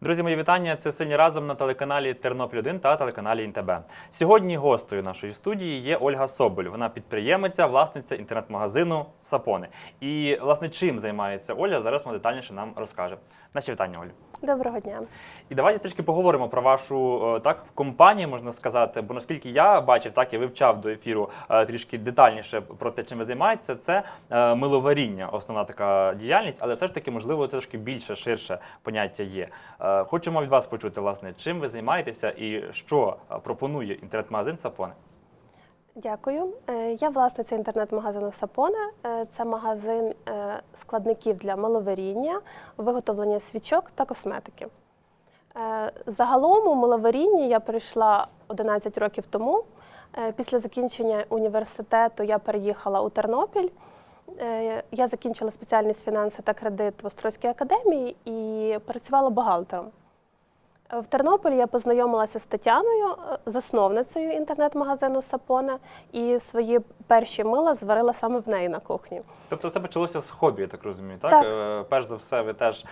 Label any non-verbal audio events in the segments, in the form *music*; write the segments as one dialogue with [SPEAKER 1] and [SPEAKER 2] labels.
[SPEAKER 1] Друзі, мої вітання. Це сильні разом на телеканалі Тернопіль 1 та телеканалі ІНТБ. Сьогодні гостею нашої студії є Ольга Соболь. Вона підприємиця, власниця інтернет-магазину Сапони. І власне чим займається Оля? Зараз вона детальніше нам розкаже. Наші вітання, Олю.
[SPEAKER 2] Доброго дня.
[SPEAKER 1] І давайте трішки поговоримо про вашу е, так компанію, можна сказати. Бо наскільки я бачив, так і вивчав до ефіру е, трішки детальніше про те, чим ви займаєтеся. Це е, миловаріння, основна така діяльність, але все ж таки, можливо, це трошки більше, ширше поняття є. Е, Хочемо від вас почути, власне, чим ви займаєтеся і що е, пропонує інтернет-магазин Сапони.
[SPEAKER 2] Дякую. Е, Я власниця інтернет-магазину Сапоне. Це магазин складників для маловаріння, виготовлення свічок та косметики. Загалом у маловарінні я прийшла 11 років тому. Після закінчення університету я переїхала у Тернопіль. Е, Я закінчила спеціальність фінанси та кредит в Острозькій академії і працювала бухгалтером. В Тернополі я познайомилася з Тетяною, е, засновницею інтернет-магазину Сапона, і свої перші мила зварила саме в неї на кухні.
[SPEAKER 1] Тобто це почалося з хобі, я так розумію. Так?
[SPEAKER 2] Так.
[SPEAKER 1] Е, Перш за все, ви теж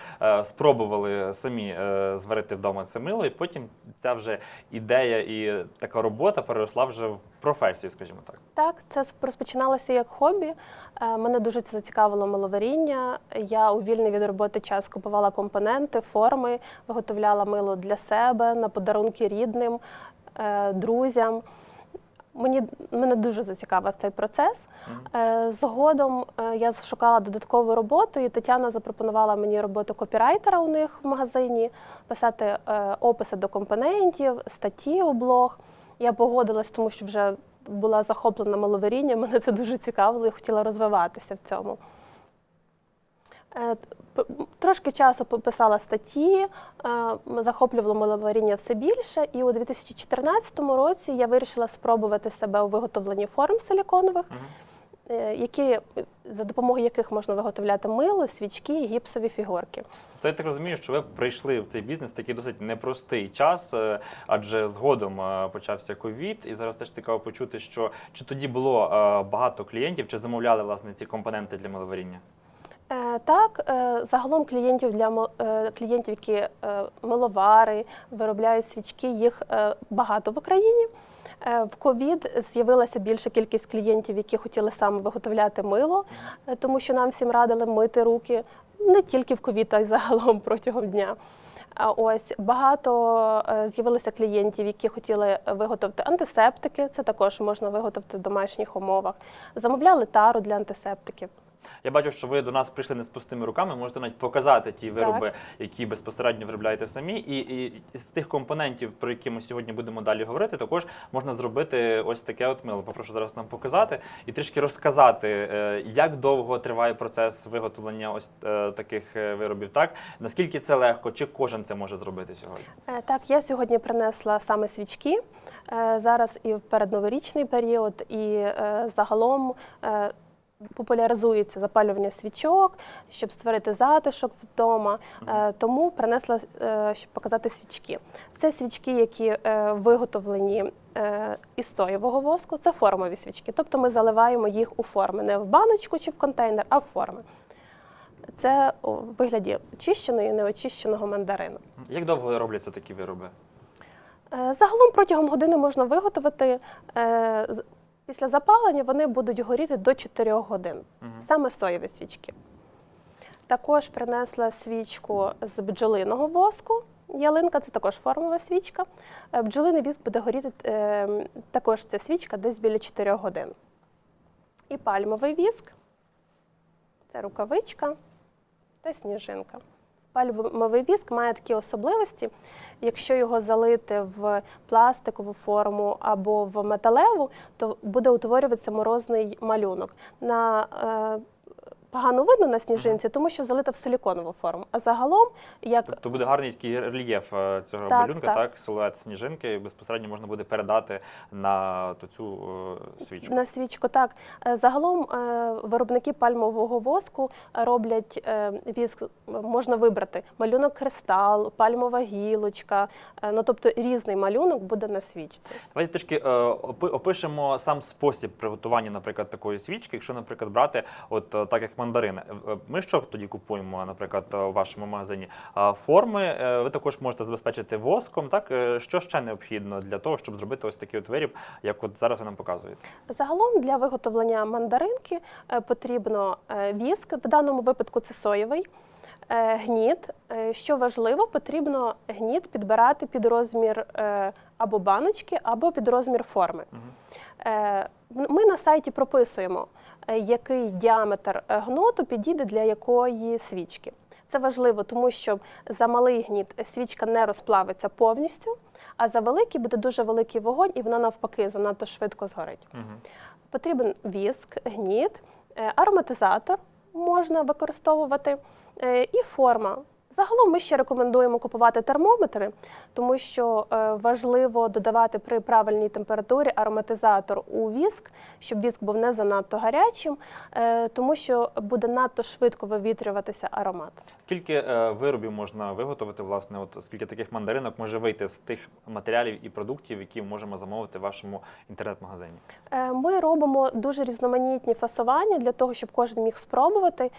[SPEAKER 1] спробували самі зварити вдома це мило, і потім ця вже ідея і така робота переросла вже в професію, скажімо так.
[SPEAKER 2] Так, це розпочиналося як хобі. Е, Мене дуже це зацікавило миловаріння. Я у вільний від роботи час купувала компоненти, форми, виготовляла мило для себе на подарунки рідним, е, друзям. Мені мене дуже зацікавив цей процес. Е, Згодом я шукала додаткову роботу, і Тетяна запропонувала мені роботу копірайтера у них в магазині, писати описи до компонентів, статті у блог. Я погодилась, тому що вже була захоплена маловарінням, мене це дуже цікавило і хотіла розвиватися в цьому. Е, Трошки часу пописала статті, захоплювала захоплювало маловаріння все більше, і у 2014 році я вирішила спробувати себе у виготовленні форм силіконових, е, які, за допомогою яких можна виготовляти мило, свічки і гіпсові фігурки.
[SPEAKER 1] То я так розумію, що ви прийшли в цей бізнес такий досить непростий час, е, адже згодом е, почався ковід, і зараз теж цікаво почути, що чи тоді було е, багато клієнтів, чи замовляли власне ці компоненти для миловаріння?
[SPEAKER 2] Е, Так, е, загалом клієнтів для е, клієнтів, які е, миловари, виробляють свічки, їх е, багато в Україні. Е, В ковід з'явилася більша кількість клієнтів, які хотіли саме виготовляти мило, е, тому що нам всім радили мити руки не тільки в ковід, а й загалом протягом дня. Ось багато е, з'явилося клієнтів, які хотіли виготовити антисептики. Це також можна виготовити в домашніх умовах. Замовляли тару для антисептиків.
[SPEAKER 1] Я бачу, що ви до нас прийшли не з пустими руками. Можете навіть показати ті вироби, які безпосередньо виробляєте самі. І, і з тих компонентів, про які ми сьогодні будемо далі говорити, також можна зробити ось таке от мило. Попрошу зараз нам показати і трішки розказати, е, як довго триває процес виготовлення ось е, таких е, виробів. Так наскільки це легко, чи кожен це може зробити сьогодні?
[SPEAKER 2] Так, я сьогодні принесла саме свічки. Зараз і в передноворічний період, і загалом популяризується запалювання свічок, щоб створити затишок вдома. Е, Тому принесла, е, щоб показати свічки. Це свічки, які е, виготовлені із соєвого воску. Це формові свічки. Тобто ми заливаємо їх у форми, не в баночку чи в контейнер, а в форми. Це у вигляді очищеної і неочищеного мандарину.
[SPEAKER 1] Як довго робляться такі вироби?
[SPEAKER 2] Загалом протягом години можна виготовити. Після запалення вони будуть горіти до 4 годин.
[SPEAKER 1] Мгм.
[SPEAKER 2] Саме соєві свічки. Також принесла свічку з бджолиного воску. Ялинка це також формова свічка. Е, Бджолиний віск буде горіти е, також ця свічка десь біля 4 годин. І пальмовий віск це рукавичка та сніжинка. Пальмовий віск має такі особливості. Якщо його залити в пластикову форму або в металеву, то буде утворюватися морозний малюнок. На е, погано видно на сніжинці, тому що залита в силіконову форму. А загалом, як
[SPEAKER 1] Тобто буде гарний такий рельєф е, цього
[SPEAKER 2] Так,
[SPEAKER 1] малюнка, так.
[SPEAKER 2] так.
[SPEAKER 1] силует сніжинки, і безпосередньо можна буде передати на ту цю е, свічку.
[SPEAKER 2] На свічку, так. Е, Загалом е, виробники пальмового воску роблять е, віск, можна вибрати малюнок кристал, пальмова гілочка, е, ну тобто різний малюнок буде на свічці.
[SPEAKER 1] Давайте трішки е, опи- опишемо сам спосіб приготування, наприклад, такої свічки. Якщо, наприклад, брати, от е, так як мандарини. Е, Ми що тоді купуємо, наприклад, е, у вашому магазині? Форми е, ви також можете забезпечити воском. Так Е, що ще необхідно для того, щоб зробити ось такий от виріб, як от зараз ви нам показуєте?
[SPEAKER 2] Загалом для виготовлення мандаринки е, потрібно е, віск, в даному випадку це соєвий. Е, Гніт, Е, що важливо, потрібно гніт підбирати під розмір е, або баночки, або під розмір форми. Ми на сайті прописуємо, який діаметр гноту підійде для якої свічки. Це важливо, тому що за малий гніт свічка не розплавиться повністю, а за великий буде дуже великий вогонь, і вона навпаки занадто швидко згорить.
[SPEAKER 1] Угу.
[SPEAKER 2] Потрібен віск, гніт, ароматизатор можна використовувати і форма. Загалом ми ще рекомендуємо купувати термометри, тому що е, важливо додавати при правильній температурі ароматизатор у віск, щоб віск був не занадто гарячим, е, тому що буде надто швидко вивітрюватися аромат.
[SPEAKER 1] Скільки е, виробів можна виготовити, власне, от скільки таких мандаринок може вийти з тих матеріалів і продуктів, які можемо замовити в вашому інтернет-магазині?
[SPEAKER 2] Ми робимо дуже різноманітні фасування для того, щоб кожен міг спробувати.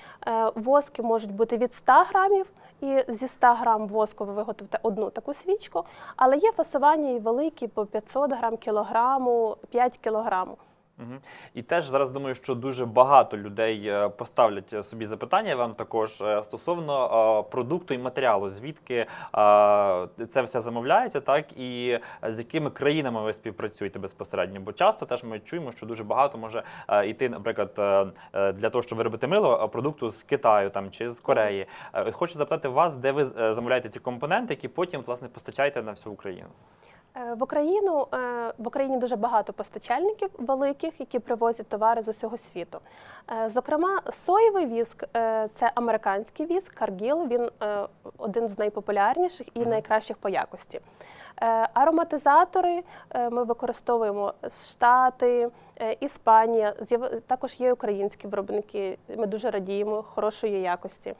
[SPEAKER 2] Воски можуть бути від 100 грамів, і зі 100 грам воску ви виготовите одну таку свічку, але є фасування і великі по 500 грам, кілограму, 5 кілограму.
[SPEAKER 1] Угу. І теж зараз думаю, що дуже багато людей е, поставлять е, собі запитання вам також е, стосовно продукту і матеріалу, звідки це все замовляється, так і з якими країнами ви співпрацюєте безпосередньо. Бо часто теж ми чуємо, що дуже багато може йти, наприклад, для того, щоб виробити мило, продукту з Китаю там чи з Кореї. Хочу запитати вас, де ви замовляєте ці компоненти, які потім власне постачаєте на всю Україну.
[SPEAKER 2] Е, В Україну е, в Україні дуже багато постачальників великих, які привозять товари з усього світу. Е, Зокрема, соєвий віск це американський віск, Каргіл. Він один з найпопулярніших і найкращих по якості. Е, Ароматизатори е, ми використовуємо Штати, е, Іспанія. Також є українські виробники. Ми дуже радіємо хорошої якості.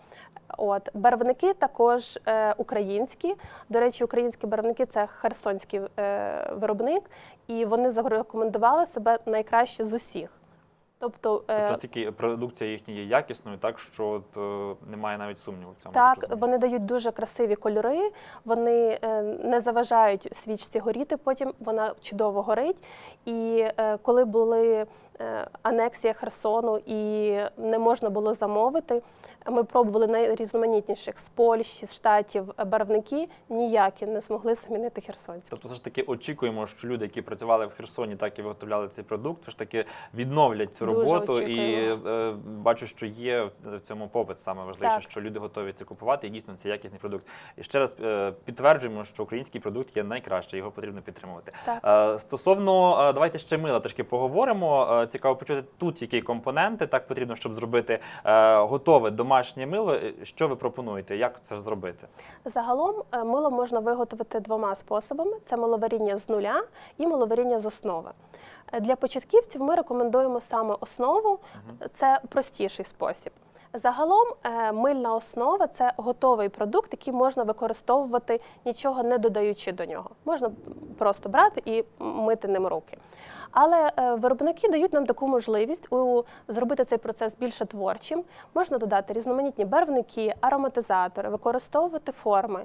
[SPEAKER 2] От барвники також українські. До речі, українські барвники це херсонський виробник, і вони зарекомендували себе найкраще з усіх. Тобто, е,
[SPEAKER 1] Тобто стільки продукція їхня є якісною, так що от, е, немає навіть сумніву в цьому.
[SPEAKER 2] Так,
[SPEAKER 1] розумію.
[SPEAKER 2] вони дають дуже красиві кольори, вони е, не заважають свічці горіти, потім вона чудово горить. І коли були анексія Херсону і не можна було замовити, ми пробували найрізноманітніших з Польщі, з штатів е, барвники, ніякі не змогли замінити херсонські.
[SPEAKER 1] Тобто, все ж таки очікуємо, що люди, які працювали в Херсоні, так і виготовляли цей продукт, все ж таки відновлять цю
[SPEAKER 2] Дуже
[SPEAKER 1] роботу. І е, бачу, що є в- в цьому попит саме важливіше,
[SPEAKER 2] Так.
[SPEAKER 1] що люди готові це купувати, і дійсно це якісний продукт. І ще раз е, підтверджуємо, що український продукт є найкращий, його потрібно підтримувати.
[SPEAKER 2] Так.
[SPEAKER 1] Е, Стосовно, е, давайте ще мила трішки поговоримо. Цікаво почути тут, які компоненти так потрібно, щоб зробити е, готове домашнє мило. Е, Що ви пропонуєте? Як це зробити?
[SPEAKER 2] Загалом е, мило можна виготовити двома способами: це миловаріння з нуля і миловаріння з основи. Для початківців ми рекомендуємо саме основу, це простіший спосіб. Загалом мильна основа це готовий продукт, який можна використовувати нічого не додаючи до нього. Можна просто брати і мити ним руки. Але е, виробники дають нам таку можливість у, зробити цей процес більше творчим. Можна додати різноманітні барвники, ароматизатори, використовувати форми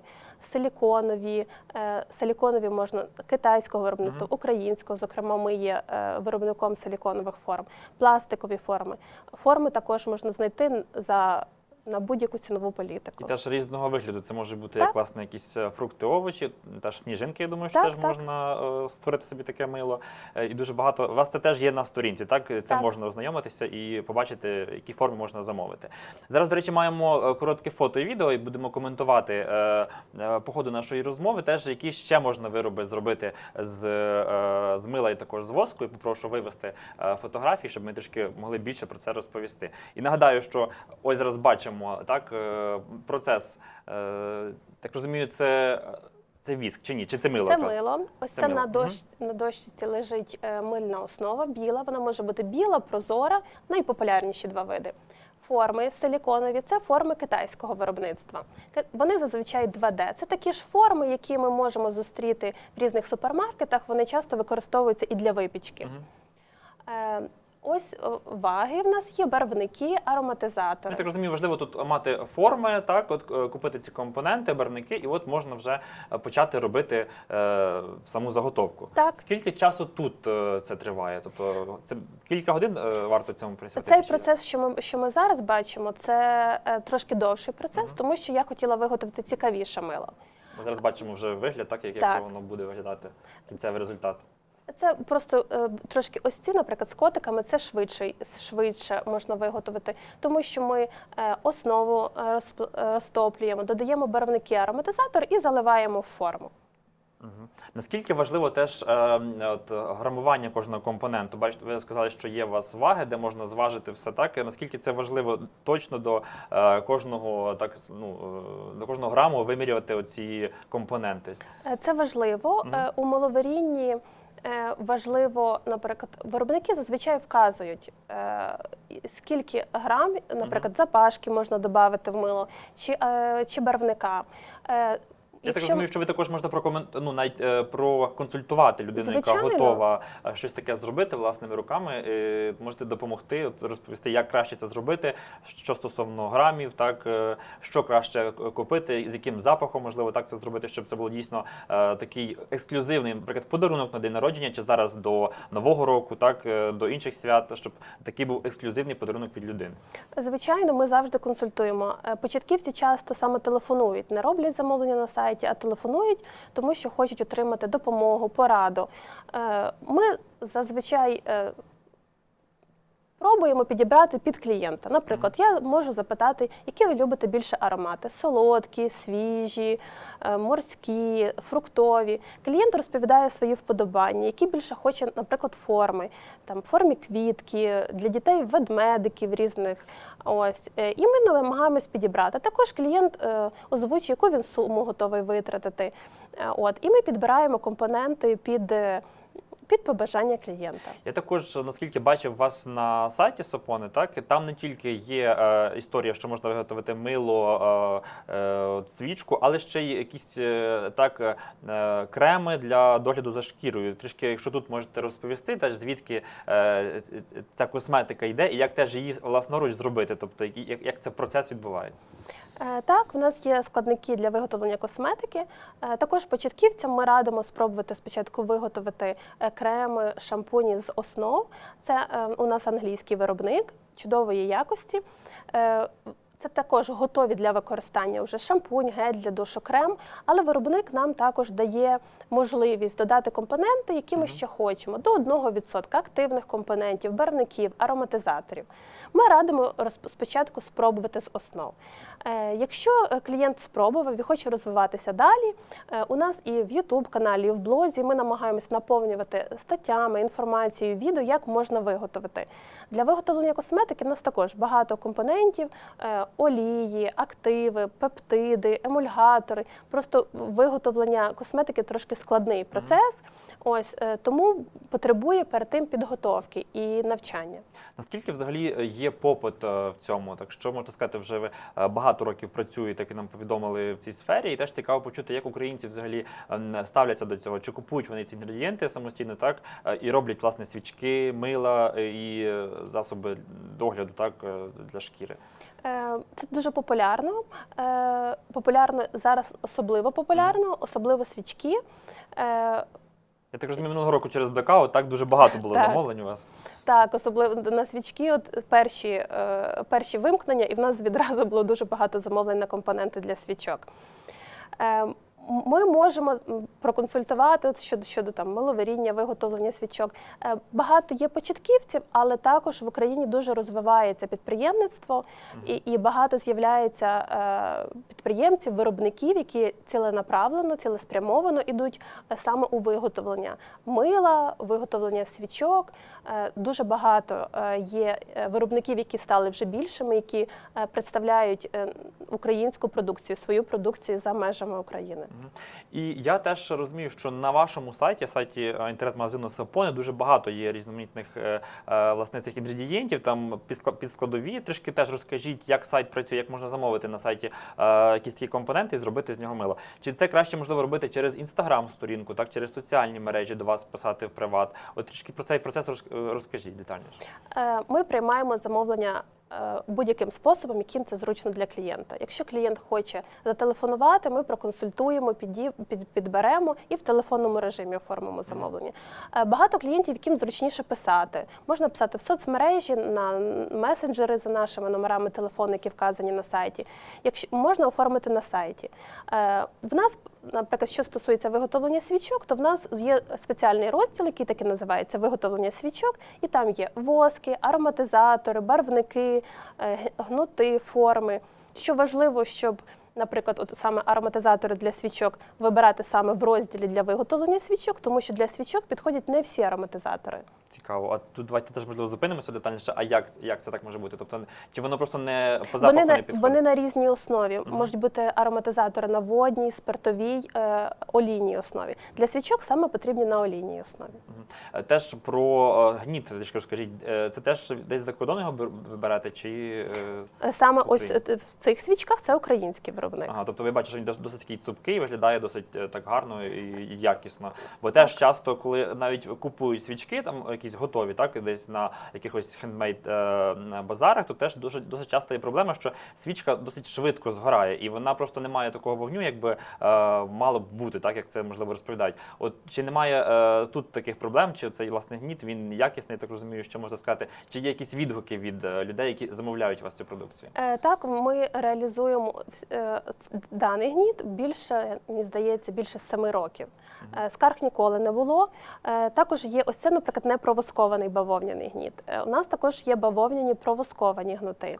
[SPEAKER 2] силіконові, е, силіконові можна китайського виробництва, українського. Зокрема, ми є е, виробником силіконових форм, пластикові форми. Форми також можна знайти за на будь-яку цінову політику.
[SPEAKER 1] І теж різного вигляду. Це може бути
[SPEAKER 2] Так.
[SPEAKER 1] як власне якісь е, фрукти, овочі, теж сніжинки. Я думаю, що
[SPEAKER 2] Так,
[SPEAKER 1] теж
[SPEAKER 2] так.
[SPEAKER 1] можна е, створити собі таке мило. Е, І дуже багато. У вас це теж є на сторінці. Так це
[SPEAKER 2] Так.
[SPEAKER 1] можна ознайомитися і побачити, які форми можна замовити. Зараз, до речі, маємо коротке фото і відео, і будемо коментувати по ходу нашої розмови. Теж які ще можна вироби зробити з, з мила і також з воску. І попрошу вивести фотографії, щоб ми трішки могли більше про це розповісти. І нагадаю, що ось зараз бачимо так е, процес. е, Так розумію, це. Це віск чи ні? Чи це мило?
[SPEAKER 2] Це
[SPEAKER 1] якраз?
[SPEAKER 2] мило. Ось
[SPEAKER 1] Це
[SPEAKER 2] це,
[SPEAKER 1] мило.
[SPEAKER 2] на дощ на дощці лежить е, мильна основа, біла. Вона може бути біла, прозора, найпопулярніші два види. Форми силіконові це форми китайського виробництва. Вони зазвичай 2D. Це такі ж форми, які ми можемо зустріти в різних супермаркетах. Вони часто використовуються і для випічки.
[SPEAKER 1] Мгм.
[SPEAKER 2] Е, Ось ваги в нас є барвники,
[SPEAKER 1] Я так розумію, важливо тут мати форми, так, от е, купити ці компоненти, барники, і от можна вже е, почати робити е, саму заготовку.
[SPEAKER 2] Так.
[SPEAKER 1] Скільки часу тут е, це триває? Тобто це кілька годин е, варто цьому присвятити?
[SPEAKER 2] Цей процес, що ми що ми зараз бачимо, це е, трошки довший процес,
[SPEAKER 1] Мгм.
[SPEAKER 2] тому що я хотіла виготовити цікавіше мило.
[SPEAKER 1] Ми зараз бачимо вже вигляд, так як,
[SPEAKER 2] Так.
[SPEAKER 1] як воно буде виглядати кінцевий результат.
[SPEAKER 2] Це просто е, трошки ось ці, наприклад, з котиками це швидше, швидше можна виготовити, тому що ми е, основу е, розп- е, розтоплюємо, додаємо барвники ароматизатор і заливаємо в форму.
[SPEAKER 1] Наскільки важливо теж е, от, грамування кожного компоненту? Бачите, ви сказали, що є у вас ваги, де можна зважити все так. І Наскільки це важливо точно до е, кожного так ну е, до кожного граму вимірювати оці компоненти?
[SPEAKER 2] Це важливо
[SPEAKER 1] Мгм.
[SPEAKER 2] Е, у маловарінні. Е, Важливо, наприклад, виробники зазвичай вказують, е, скільки грам, наприклад, запашки можна додати в мило, чи, е, чи барвника.
[SPEAKER 1] Я так розумію, що ви також можете прокомен... ну, навіть е, проконсультувати людину,
[SPEAKER 2] Звичайно.
[SPEAKER 1] яка готова е, щось таке зробити власними руками. Е, можете допомогти, от, розповісти, як краще це зробити, що стосовно грамів, так е, що краще к- купити, з яким запахом можливо так це зробити, щоб це було дійсно е, такий ексклюзивний, наприклад, подарунок на день народження, чи зараз до нового року, так е, до інших свят, щоб такий був ексклюзивний подарунок від людини.
[SPEAKER 2] Звичайно, ми завжди консультуємо. Е, Початківці часто саме телефонують, не роблять замовлення на сайті, а телефонують, тому що хочуть отримати допомогу, пораду. Е, Ми зазвичай е, пробуємо підібрати під клієнта. Наприклад, я можу запитати, які ви любите більше аромати: солодкі, свіжі, е, морські, фруктові. Клієнт розповідає свої вподобання, які більше хоче, наприклад, форми, там формі квітки, для дітей ведмедиків різних. Ось Е, і ми намагаємось підібрати. Також клієнт е, озвучує, яку він суму готовий витратити. От і ми підбираємо компоненти під. Під побажання клієнта.
[SPEAKER 1] Я також, наскільки бачив вас на сайті Сапони, так там не тільки є е, історія, що можна виготовити мило, е, е, свічку, але ще й якісь е, так е, креми для догляду за шкірою. Трішки, якщо тут можете розповісти, теж звідки е, ця косметика йде, і як теж її власноруч зробити, тобто як, як це процес відбувається.
[SPEAKER 2] Е, Так, в нас є складники для виготовлення косметики. Е, Також початківцям ми радимо спробувати спочатку виготовити е, креми, шампуні з основ. Це е, у нас англійський виробник чудової якості. Це також готові для використання вже шампунь, гель для душу, крем, але виробник нам також дає можливість додати компоненти, які ми ще хочемо, до 1% активних компонентів, барвників, ароматизаторів. Ми радимо спочатку спробувати з основ. Е, Якщо е, клієнт спробував і хоче розвиватися далі, е, у нас і в YouTube каналі, і в блозі ми намагаємось наповнювати статтями, інформацією, відео, як можна виготовити. Для виготовлення косметики в нас також багато компонентів: олії, активи, пептиди, емульгатори. Просто виготовлення косметики трошки складний процес. Ось е, тому потребує перед тим підготовки і навчання.
[SPEAKER 1] Наскільки взагалі е, є попит е, в цьому? Так що можна сказати, вже ви багато років працюєте, як і нам повідомили в цій сфері, і теж цікаво почути, як українці взагалі ставляться до цього, чи купують вони ці інгредієнти самостійно, так і роблять власне свічки, мила і засоби догляду, так для шкіри.
[SPEAKER 2] Е, Це дуже популярно. Е, Популярно зараз особливо популярно, особливо свічки. Е,
[SPEAKER 1] Я так розумію, минулого року через блекаут так дуже багато було
[SPEAKER 2] Так.
[SPEAKER 1] замовлень у вас.
[SPEAKER 2] Так, особливо на свічки, от перші, е, перші вимкнення, і в нас відразу було дуже багато замовлень на компоненти для свічок. Е, м- Ми можемо проконсультувати щодо, щодо там миловаріння, виготовлення свічок. Е, Багато є початківців, але також в Україні дуже розвивається підприємництво, і, і багато з'являється е, підприємців, виробників, які ціленаправлено, цілеспрямовано ідуть е, саме у виготовлення мила, виготовлення свічок. Дуже багато є виробників, які стали вже більшими, які представляють українську продукцію, свою продукцію за межами України.
[SPEAKER 1] І я теж розумію, що на вашому сайті, сайті е, інтернет-магазину Сапони, дуже багато є різноманітних е, е, власне цих інгредієнтів. Там підскла- підскладові. Трішки теж розкажіть, як сайт працює, як можна замовити на сайті якісь такі компоненти і зробити з нього мило. Чи це краще можливо робити через інстаграм-сторінку, так через соціальні мережі до вас писати в приват? От трішки про цей процес роз- розкажіть детальніше.
[SPEAKER 2] Ми приймаємо замовлення будь-яким способом, яким це зручно для клієнта. Якщо клієнт хоче зателефонувати, ми проконсультуємо, підберемо і в телефонному режимі оформимо замовлення. Е, Багато клієнтів, яким зручніше писати. Можна писати в соцмережі, на месенджери за нашими номерами телефону, які вказані на сайті. Якщо можна оформити на сайті. Е, В нас, наприклад, що стосується виготовлення свічок, то в нас є спеціальний розділ, який так і називається виготовлення свічок, і там є воски, ароматизатори, барвники, е, гнути, форми. Що важливо, щоб, наприклад, от саме ароматизатори для свічок вибирати саме в розділі для виготовлення свічок, тому що для свічок підходять не всі ароматизатори.
[SPEAKER 1] Цікаво. А тут давайте теж можливо зупинимося детальніше. А як, як це так може бути? Тобто, чи воно просто не по запаху
[SPEAKER 2] Вони
[SPEAKER 1] не підходить?
[SPEAKER 2] вони на різній основі. Можуть бути ароматизатори на водній, спиртовій, е, олійній основі. Для свічок саме потрібні на олійній основі.
[SPEAKER 1] Мгм. Е, Теж про е, гніт трішки розкажіть. Е, Це теж десь за кордону його бер- ви берете, чи
[SPEAKER 2] Саме ось е, в цих свічках це український виробник.
[SPEAKER 1] ага, тобто ви бачите, що він досить такий цупкий, виглядає досить так гарно і якісно. Бо теж часто, коли навіть купують свічки, там якісь готові, так десь на якихось хендмейд базарах, то теж дуже досить часто є проблема, що свічка досить швидко згорає, і вона просто не має такого вогню, якби е, мало б бути, так як це можливо розповідають. От чи немає е, тут таких проблем, чи цей власне гніт він якісний, так розумію, що можна сказати, чи є якісь відгуки від е, людей, які замовляють у вас цю продукцію?
[SPEAKER 2] Е, Так, ми реалізуємо е, даний гніт більше, мені здається, більше семи років. Е, Скарг ніколи не було. Е, Також є ось це, наприклад, не провоскований бавовняний гніт. Е, У нас також є бавовняні провосковані гнути.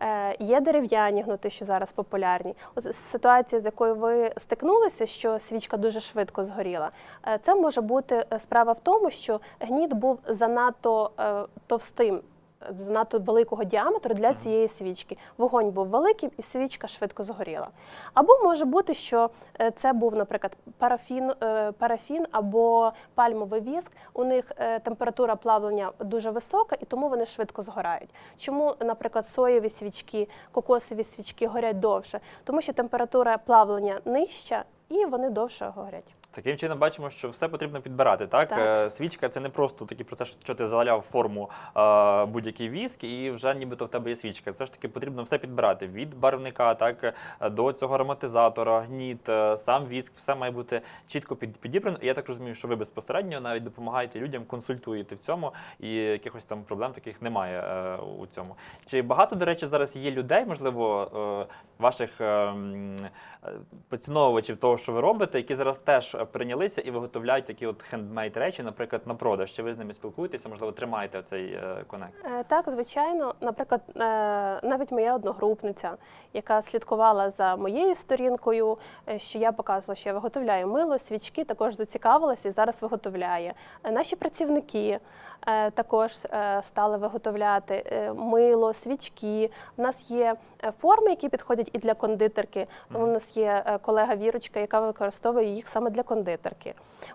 [SPEAKER 2] Е, Є дерев'яні гноти, що зараз популярні. От ситуація, з якою ви стикнулися, що свічка дуже швидко згоріла. е, Це може бути справа в тому, що гніт був занадто товстим. Занадто великого діаметру для цієї свічки. Вогонь був великим і свічка швидко згоріла. Або може бути, що е, це був, наприклад, парафін, е, парафін або пальмовий віск. У них е, температура плавлення дуже висока, і тому вони швидко згорають. Чому, наприклад, соєві свічки, кокосові свічки горять довше? Тому що температура плавлення нижча і вони довше горять.
[SPEAKER 1] Таким чином бачимо, що все потрібно підбирати. Так,
[SPEAKER 2] Так.
[SPEAKER 1] Е, свічка це не просто такий процес, що ти заляв форму е, будь-який віск, і вже нібито в тебе є свічка. Це ж таки потрібно все підбирати від барвника, так до цього ароматизатора, гніт, е, сам віск, все має бути чітко під, підібрано. І я так розумію, що ви безпосередньо навіть допомагаєте людям, консультуєте в цьому, і якихось там проблем таких немає е, у цьому. Чи багато, до речі, зараз є людей, можливо, е, ваших е, е, поціновувачів того, що ви робите, які зараз теж прийнялися і виготовляють такі от хендмейд речі, наприклад, на продаж. Чи ви з ними спілкуєтеся, можливо, тримаєте цей е, конект?
[SPEAKER 2] Е, Так, звичайно. Наприклад, е, навіть моя одногрупниця, яка слідкувала за моєю сторінкою, що я показувала, що я виготовляю мило, свічки, також зацікавилася і зараз виготовляє. Наші працівники також стали виготовляти мило, свічки. У нас є форми, які підходять і для кондитерки. У нас є колега Вірочка, яка використовує їх саме для кондитерки.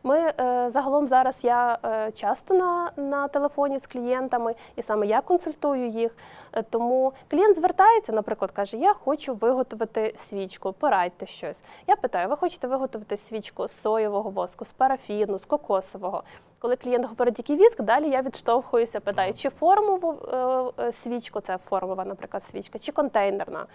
[SPEAKER 2] Ми е, загалом зараз я е, часто на, на телефоні з клієнтами, і саме я консультую їх. Е, Тому клієнт звертається, наприклад, каже: Я хочу виготовити свічку, порадьте щось. Я питаю: ви хочете виготовити свічку з соєвого воску, з парафіну, з кокосового? Коли клієнт говорить, який віск, далі я відштовхуюся, питаю, чи формову свічку, це формова, наприклад, свічка, чи контейнерна.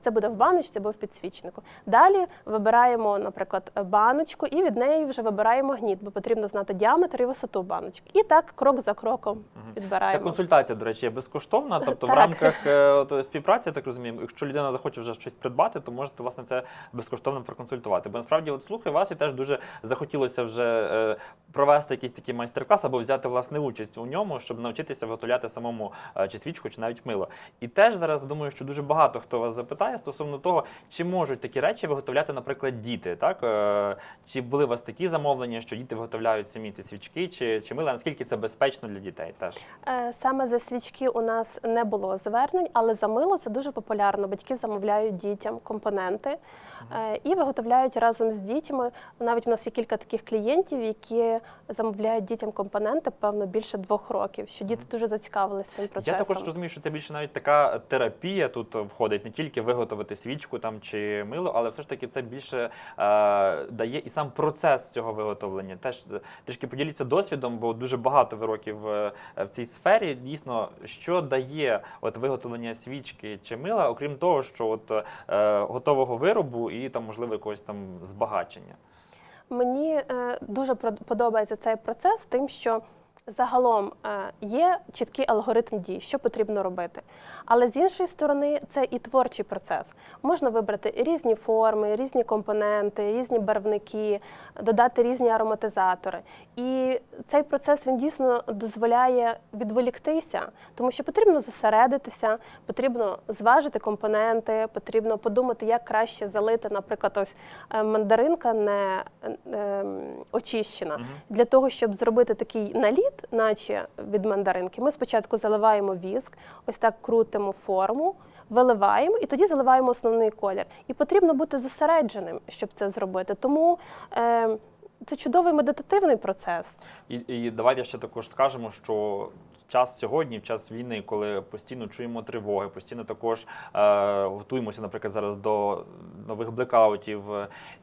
[SPEAKER 2] Це буде в баночці або в підсвічнику. Далі вибираємо, наприклад, баночку, і від неї вже вибираємо гніт, бо потрібно знати діаметр і висоту баночки. І так крок за кроком
[SPEAKER 1] Ця
[SPEAKER 2] підбираємо.
[SPEAKER 1] консультація, до речі, є безкоштовна. *laughs* Тобто, в рамках е, от, співпраці, я так розумію, якщо людина захоче вже щось придбати, то можете власне це безкоштовно проконсультувати. Бо насправді, от слухаю вас, і теж дуже захотілося вже е, провести якийсь такий майстер-клас або взяти власне участь у ньому, щоб навчитися виготовляти самому е, чи свічку, чи навіть мило. І теж зараз думаю, що дуже багато хто вас запитає. Питає стосовно того, чи можуть такі речі виготовляти, наприклад, діти. Так? Е, Чи були у вас такі замовлення, що діти виготовляють самі ці свічки, чи, чи мила? Наскільки це безпечно для дітей теж?
[SPEAKER 2] Е, Саме за свічки у нас не було звернень, але за мило це дуже популярно. Батьки замовляють дітям компоненти е, і виготовляють разом з дітьми. Навіть у нас є кілька таких клієнтів, які замовляють дітям компоненти, певно, більше двох років, що діти дуже зацікавилися цим процесом.
[SPEAKER 1] Я також розумію, що це більше навіть така терапія тут входить, не тільки виготовити свічку там чи мило, але все ж таки це більше е, дає і сам процес цього виготовлення. Теж е, трішки поділіться досвідом, бо дуже багато ви років е, в цій сфері. Дійсно, що дає от виготовлення свічки чи мила, окрім того, що от е, готового виробу і там можливо якогось там збагачення.
[SPEAKER 2] Мені е, дуже подобається цей процес, тим, що загалом е, є чіткий алгоритм дій, що потрібно робити. Але з іншої сторони, це і творчий процес. Можна вибрати різні форми, різні компоненти, різні барвники, додати різні ароматизатори. І цей процес він дійсно дозволяє відволіктися, тому що потрібно зосередитися, потрібно зважити компоненти, потрібно подумати, як краще залити, наприклад, ось е, мандаринка не е, очищена.
[SPEAKER 1] Мгм.
[SPEAKER 2] Для того, щоб зробити такий наліт, наче від мандаринки, ми спочатку заливаємо віск, ось так крутимо форму, виливаємо і тоді заливаємо основний колір. І потрібно бути зосередженим, щоб це зробити. Тому е, це чудовий медитативний процес.
[SPEAKER 1] І, і давайте ще також скажемо, що час сьогодні, в час війни, коли постійно чуємо тривоги, постійно також е, готуємося, наприклад, зараз до нових блекаутів.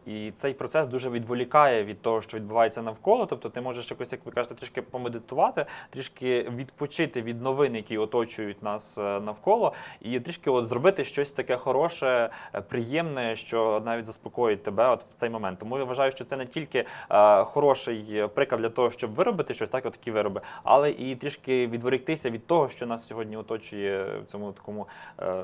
[SPEAKER 1] І цей процес дуже відволікає від того, що відбувається навколо. Тобто, ти можеш якось, як ви кажете, трішки помедитувати, трішки відпочити від новин, які оточують нас е, навколо, і трішки от зробити щось таке хороше, е, приємне, що навіть заспокоїть тебе от в цей момент. Тому я вважаю, що це не тільки е, хороший приклад для того, щоб виробити щось, так, от такі вироби, але і трішки відволіктися від того, що нас сьогодні оточує в цьому такому е,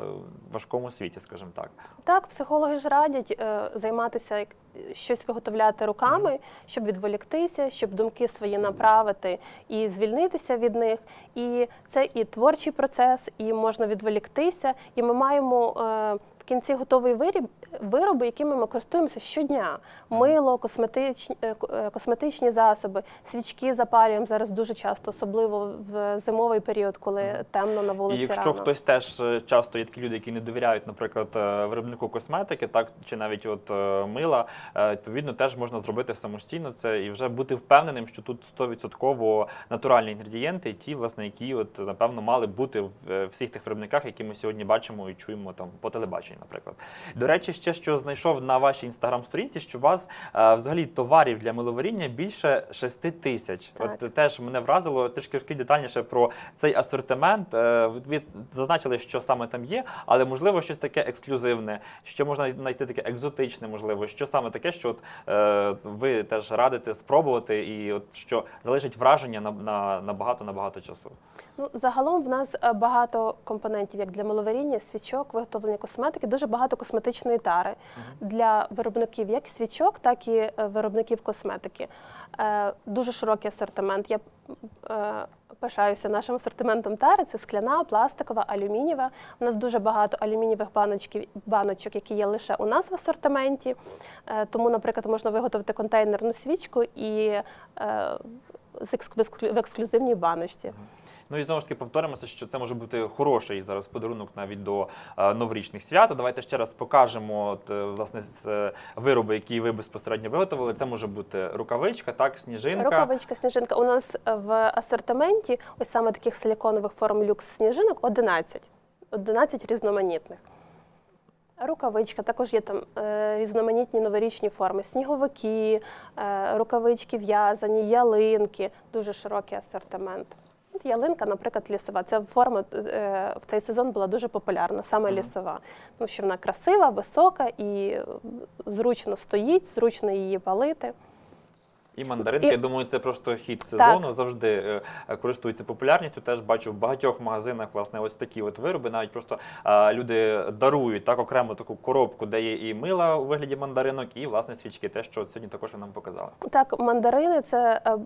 [SPEAKER 1] важкому світі, скажімо так.
[SPEAKER 2] Так, психологи ж радять е, займатися щось виготовляти руками, щоб відволіктися, щоб думки свої направити і звільнитися від них. І це і творчий процес, і можна відволіктися. І ми маємо е, в кінці готовий виріб, вироби, якими ми користуємося щодня: мило, косметичні, е, е, косметичні засоби, свічки запалюємо зараз дуже часто, особливо в зимовий період, коли темно на вулиці.
[SPEAKER 1] І якщо
[SPEAKER 2] рано.
[SPEAKER 1] хтось теж е, часто є такі люди, які не довіряють, наприклад, виробнику косметики, так чи навіть от мила, відповідно, теж можна зробити самостійно це і вже бути впевненим, що тут 100% натуральні інгредієнти, ті, власне, які от напевно мали бути в всіх тих виробниках, які ми сьогодні бачимо і чуємо там по телебаченню, наприклад. До речі, ще що знайшов на вашій інстаграм-сторінці, що у вас е, взагалі товарів для миловаріння більше 6 тисяч.
[SPEAKER 2] Так.
[SPEAKER 1] От теж мене вразило трішки розкажіть детальніше про цей асортимент. Е, Ви зазначили, що саме там є, але можливо щось таке ексклюзивне, що можна знайти таке екзотичне, можливо, що саме таке, що от, е, ви теж радите спробувати, і от що залишить враження на, на, на багато на багато часу.
[SPEAKER 2] Ну, загалом в нас е, багато компонентів, як для маловаріння, свічок, виготовлення косметики, дуже багато косметичної тари для виробників як свічок, так і е, виробників косметики. Е, Дуже широкий асортимент. Я е, пишаюся нашим асортиментом тари. Це скляна, пластикова, алюмінієва. У нас дуже багато алюмінієвих баночків, баночок, які є лише у нас в асортименті. Е, Тому, наприклад, можна виготовити контейнерну свічку і е, в ексклюзивній баночці.
[SPEAKER 1] Ну і знову ж таки повторимося, що це може бути хороший зараз подарунок навіть до е, новорічних свят. Давайте ще раз покажемо от, е, власне е, вироби, які ви безпосередньо виготовили. Це може бути рукавичка, так, сніжинка.
[SPEAKER 2] Рукавичка, сніжинка. У нас в асортименті ось саме таких силіконових форм люкс сніжинок 11. 11 різноманітних. Рукавичка, також є там різноманітні новорічні форми. Сніговики, рукавички в'язані, ялинки, дуже широкий асортимент. От ялинка, наприклад, лісова. Ця форма е, в цей сезон була дуже популярна, саме лісова. Тому що вона красива, висока і зручно стоїть, зручно її палити.
[SPEAKER 1] І мандаринки,
[SPEAKER 2] І-
[SPEAKER 1] я думаю, це просто хід сезону. Завжди е, е, користуються популярністю. Теж бачу в багатьох магазинах власне ось такі от вироби. Навіть просто е, люди дарують так окремо таку коробку, де є і мила у вигляді мандаринок, і власне свічки. Те, що сьогодні також ви нам показали.
[SPEAKER 2] Так, мандарини це е,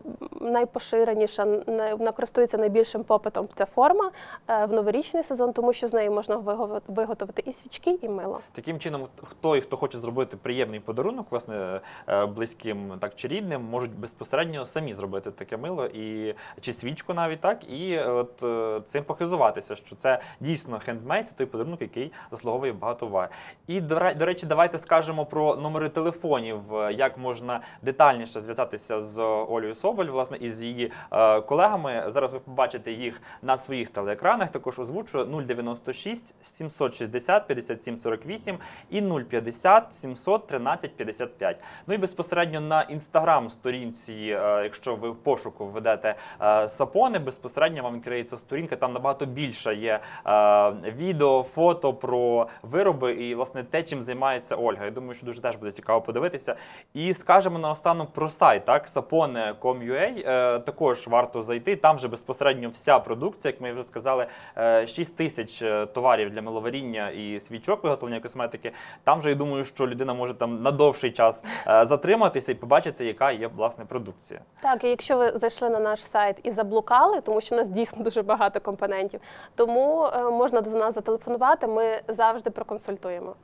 [SPEAKER 2] найпоширеніша, най- вона користується найбільшим попитом. Ця форма е, в новорічний сезон, тому що з неї можна виго- виготовити і свічки, і мило.
[SPEAKER 1] Таким чином, хто і хто хоче зробити приємний подарунок, власне, е, близьким так чи рідним, можуть безпосередньо самі зробити таке мило і чи свічку навіть так, і от е, цим похизуватися, що це дійсно хендмейд, це той подарунок, який заслуговує багато уваги. І до речі, давайте скажемо про номери телефонів, е, як можна детальніше зв'язатися з Олею Соболь, власне, і з її е, колегами. Зараз ви побачите їх на своїх телеекранах. Також озвучую 096 760 57 48 і 050 713 55. Ну і безпосередньо на інстаграм сторінці, е, якщо ви в пошуку введете е, сапони, безпосередньо вам відкриється сторінка. Там набагато більше є е, відео, фото про вироби і власне те, чим займається Ольга. Я думаю, що дуже теж буде цікаво подивитися. І скажемо наостанок про сайт, так sapone.com.ua, також варто зайти. Там вже безпосередньо вся продукція, як ми вже сказали, е, 6 тисяч товарів для миловаріння і свічок виготовлення косметики. Там вже я думаю, що людина може там на довший час затриматися і побачити, яка є власне продукція.
[SPEAKER 2] Так, і якщо ви зайшли на наш сайт і заблукали, тому що у нас дійсно *laughs* дуже багато компонентів, тому е, можна до нас зателефонувати. Ми завжди проконсультуємо.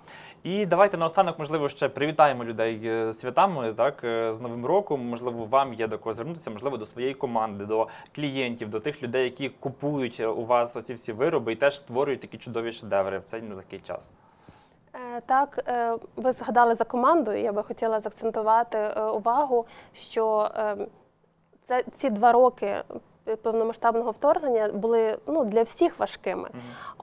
[SPEAKER 1] І давайте наостанок, можливо, ще привітаємо людей е, святами, так е, з Новим роком. Можливо, вам є до кого звернутися, можливо, до своєї команди, до клієнтів, до тих людей, які купують у вас оці всі вироби і теж створюють такі чудові шедеври в цей нелегкий час.
[SPEAKER 2] Е, Так, е, ви згадали за команду. і Я би хотіла заакцентувати е, увагу, що е, це ці два роки повномасштабного вторгнення були ну для всіх важкими.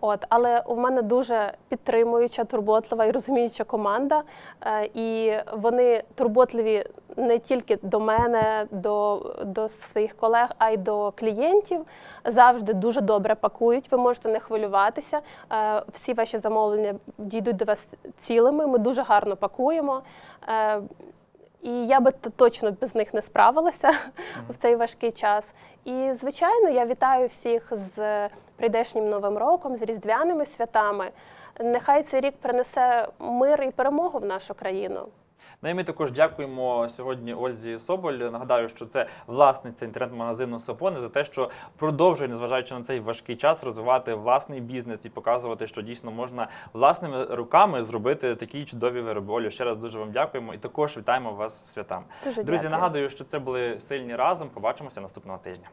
[SPEAKER 2] От, але у мене дуже підтримуюча, турботлива і розуміюча команда. Е, І вони турботливі не тільки до мене, до, до своїх колег, а й до клієнтів. Завжди дуже добре пакують. Ви можете не хвилюватися. Е, Всі ваші замовлення дійдуть до вас цілими. Ми дуже гарно пакуємо. І я би точно без них не справилася в цей важкий час. І звичайно, я вітаю всіх з прийдешнім новим роком, з різдвяними святами. Нехай цей рік принесе мир і перемогу в нашу країну.
[SPEAKER 1] Ну і ми також дякуємо сьогодні Ользі Соболь. Нагадаю, що це власниця інтернет-магазину Сапони за те, що продовжує, незважаючи на цей важкий час, розвивати власний бізнес і показувати, що дійсно можна власними руками зробити такі чудові вироби. Олю, ще раз дуже вам дякуємо і також вітаємо вас з святами.
[SPEAKER 2] Дуже
[SPEAKER 1] Друзі,
[SPEAKER 2] дякую.
[SPEAKER 1] нагадую, що це були сильні разом. Побачимося наступного тижня.